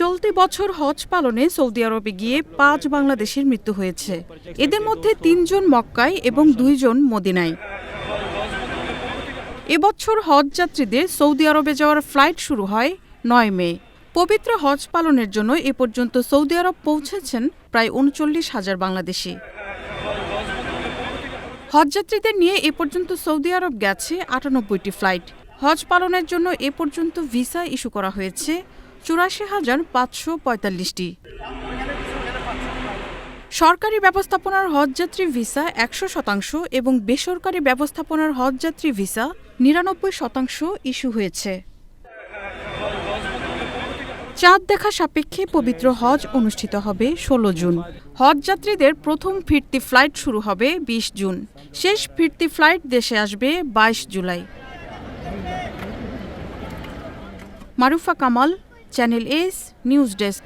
চলতি বছর হজ পালনে সৌদি আরবে গিয়ে পাঁচ বাংলাদেশের মৃত্যু হয়েছে। এদের মধ্যে তিনজন মক্কায় এবং দুইজন মদিনায়। এবছর হজ যাত্রীদের সৌদি আরবে যাওয়ার ফ্লাইট শুরু হয় নয় মে। পবিত্র হজ পালনের জন্য এ পর্যন্ত সৌদি আরব পৌঁছেছেন প্রায় উনচল্লিশ হাজার বাংলাদেশি। হজযাত্রীদের নিয়ে এ পর্যন্ত সৌদি আরব গেছে আটানব্বইটি ফ্লাইট। হজ পালনের জন্য এ পর্যন্ত ভিসা ইস্যু করা হয়েছে চুরাশি হাজার পাঁচশো পঁয়তাল্লিশটি। সরকারি ব্যবস্থাপনার হজযাত্রী ভিসা একশো শতাংশ এবং বেসরকারি ব্যবস্থাপনার হজযাত্রী ভিসা নিরানব্বই শতাংশ ইস্যু হয়েছে। চাঁদ দেখা সাপেক্ষে পবিত্র হজ অনুষ্ঠিত হবে ষোলো জুন। হজ যাত্রীদের প্রথম ফিরতি ফ্লাইট শুরু হবে বিশ জুন। শেষ ফিরতি ফ্লাইট দেশে আসবে বাইশ July. Marufa Kamal Channel A's News Desk.